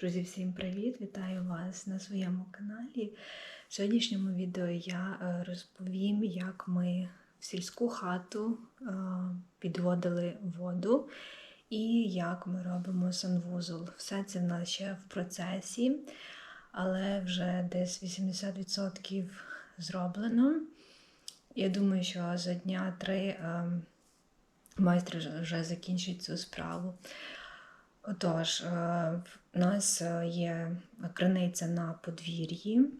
Друзі, всім привіт! Вітаю вас на своєму каналі. В сьогоднішньому відео я е, розповім, як ми в сільську хату е, підводили воду і як ми робимо санвузол. Все це в нас ще в процесі, але вже десь 80% зроблено. Я думаю, що за дня три е, майстер вже- вже закінчить цю справу. Отож, е, в нас е, є криниця на подвір'ї,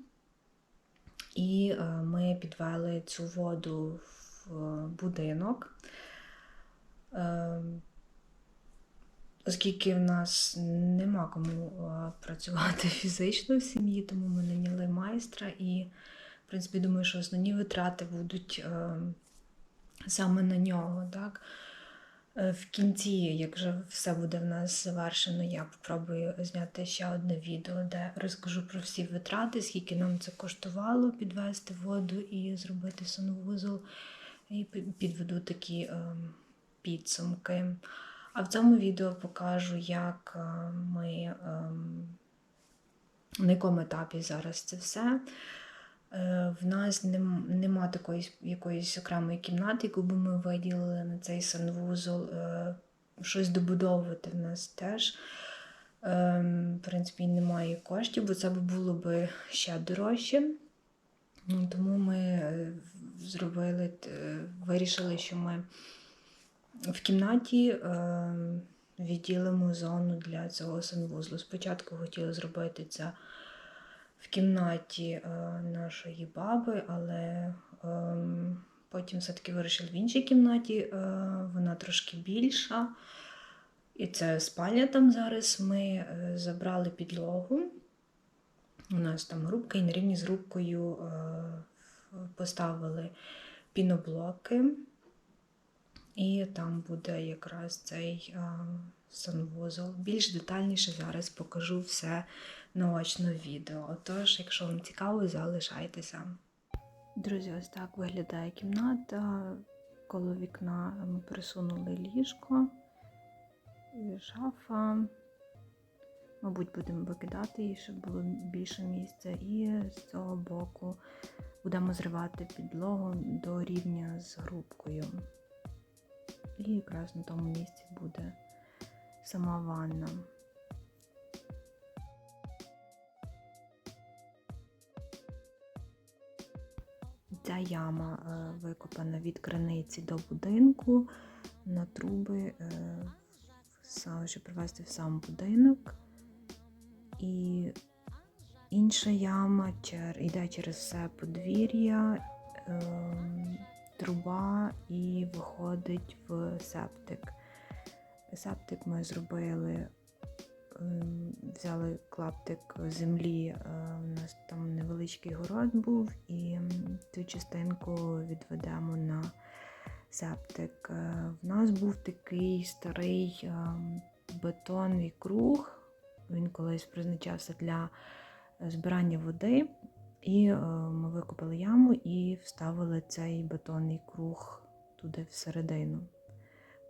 і е, ми підвели цю воду в будинок. Оскільки в нас нема кому працювати фізично в сім'ї, тому ми наняли майстра і, в принципі, думаю, що основні витрати будуть саме на нього. Так? Е, В кінці, як вже все буде в нас завершено, я попробую зняти ще одне відео, де розкажу про всі витрати, скільки нам це коштувало підвести воду і зробити санвузол, і підведу такі ем, підсумки. А в цьому відео покажу, як е, ми ем, на якому етапі зараз це все. Е, В нас нем- нема такої якоїсь окремої кімнати, яку би ми виділили на цей санвузол. Е, Щось добудовувати в нас теж. Ем, В принципі, немає коштів, бо це б було б ще дорожче. Ну, Тому ми е, зробили, вирішили, що ми в кімнаті е, відділимо зону для цього санвузлу. Спочатку хотіли зробити це в кімнаті е, нашої баби, але ем, потім все-таки вирішили в іншій кімнаті. е, Вона трошки більша. І це спальня там зараз. Ми е, забрали підлогу. У нас там грубка, і на рівні з грубкою поставили піноблоки. І там буде якраз цей а, санвузол. Більш детальніше зараз покажу все наочно відео. Отож, якщо вам цікаво, залишайтеся. Друзі, ось так виглядає кімната. Коло вікна ми присунули ліжко, шафа. Мабуть, будемо викидати її, щоб було більше місця. І з цього боку будемо зривати підлогу до рівня з грубкою. І якраз на тому місці буде сама ванна. Ця яма е, викопана від криниці до будинку на труби, е, щоб привезти в сам будинок. І інша яма йде через все подвір'я, ем, труба і виходить в септик. Септик ми зробили, ем, взяли клаптик землі, е, у нас там невеличкий город був, і цю частинку відведемо на септик. Е, В нас був такий старий ем, бетонний круг. Він колись призначався для е, збирання води. І е, ми викопали яму і вставили цей бетонний круг туди всередину.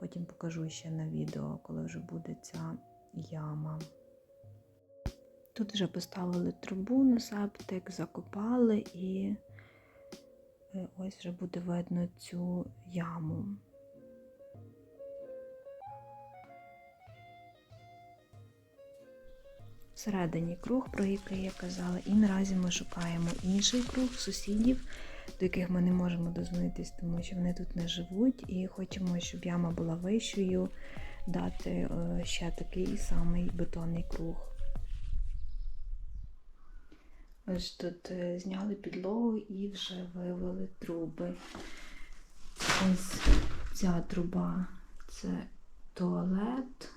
Потім покажу ще на відео, коли вже буде ця яма. Тут вже поставили трубу на септик, закопали і е, ось вже буде видно цю яму. Всередині круг, про який я казала, і наразі ми шукаємо інший круг сусідів, до яких ми не можемо дозвонитись, тому що вони тут не живуть, і хочемо, щоб яма була вищою, дати е, ще такий самий бетонний круг. Ось тут е, зняли підлогу і вже вивели труби. Ось ця труба це туалет.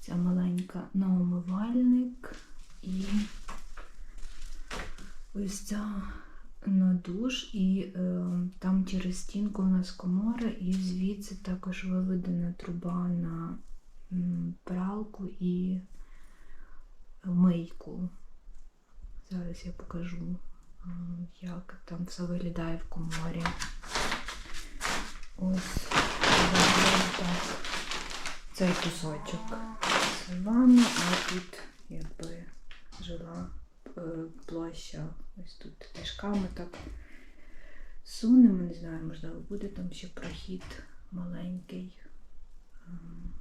Ця маленька на умивальник і ось ця на душ, і е, там через стінку у нас комора, і звідси також виведена труба на пралку і мийку. Зараз я покажу, е, як там все виглядає в коморі. Ось так цей кусочок. Це ванна, а тут волосся ось тут тишками так сунемо. Не знаю, можливо, буде там ще прохід маленький. Ем,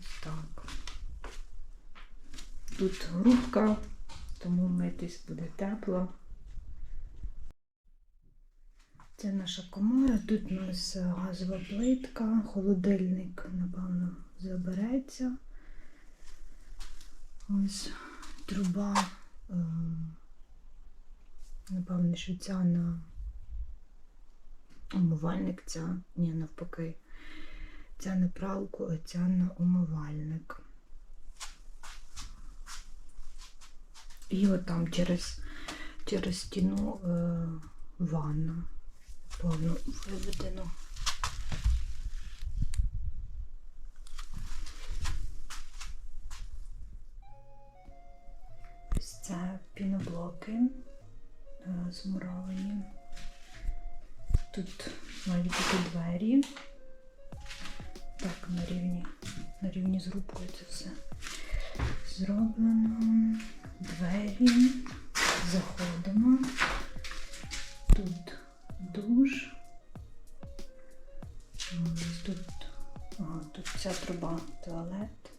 Ось так. Тут грубка, тому митись буде тепло. Це наша комора. Тут у нас газова плитка, холодильник, напевно, забереться. Ось труба. ем, Напевно, що ця на умивальник, ця, ні, навпаки. Ця на пралку, а ця на умивальник. І от там через, через стіну е, ванна. Повно виведено. Змуровані. Тут мають бути двері. Так, на рівні, на рівні з рубкою це все зроблено. Двері. Заходимо. Тут душ. Тут, ага, тут ця труба туалет.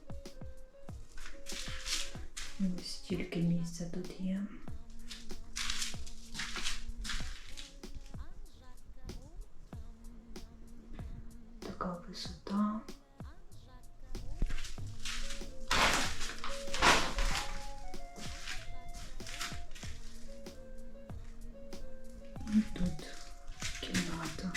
Ось стільки місця тут є. І тут кімната.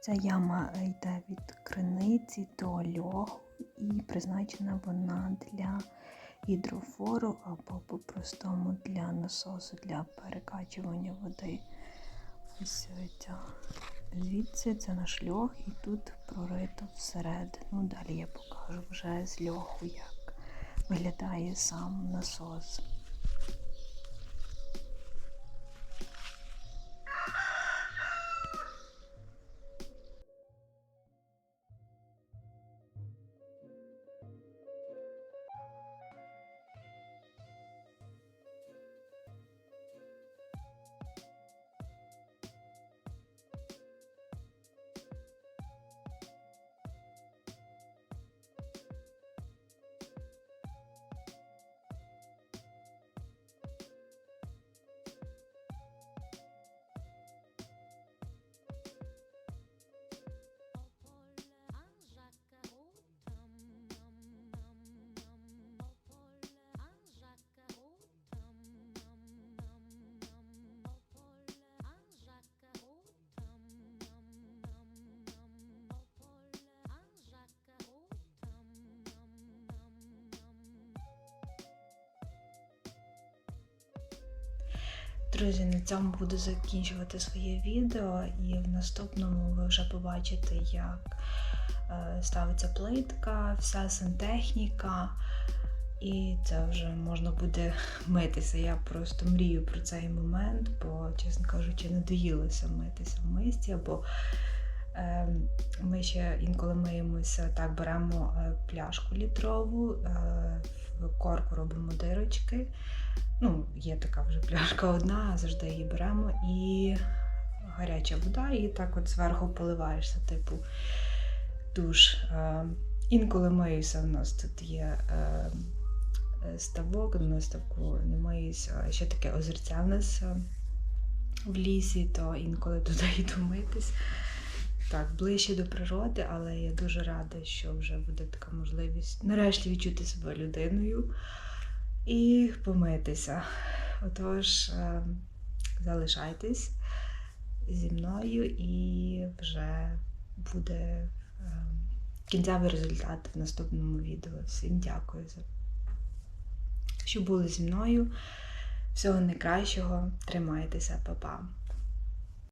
Ця яма йде від криниці до льоху і призначена вона для гідрофору або по-простому для насосу для перекачування води. Ось ця. Звідси це наш льох, і тут прорито всередину. Далі я покажу вже з льоху, як виглядає сам насос. Друзі, на цьому буду закінчувати своє відео, і в наступному ви вже побачите, як е, ставиться плитка, вся сантехніка, і це вже можна буде митися. Я просто мрію про цей момент, бо, чесно кажучи, надоїлося митися в мисті, бо е, ми ще інколи миємося, так беремо е, пляшку літрову, е, в корку робимо дирочки. Ну, є така вже пляшка одна, завжди її беремо і гаряча вода, і так от зверху поливаєшся, типу душ. Е, Інколи миюся, у нас тут є ставок, на ставку не миюся. Ще таке озерця в нас в лісі, то інколи туди йду митись. Так, ближче до природи, але я дуже рада, що вже буде така можливість нарешті відчути себе людиною і помитися. Отож, е, залишайтесь зі мною і вже буде е, кінцевий результат в наступному відео. Всім дякую за що були зі мною. Всього найкращого. Тримайтеся, па-па.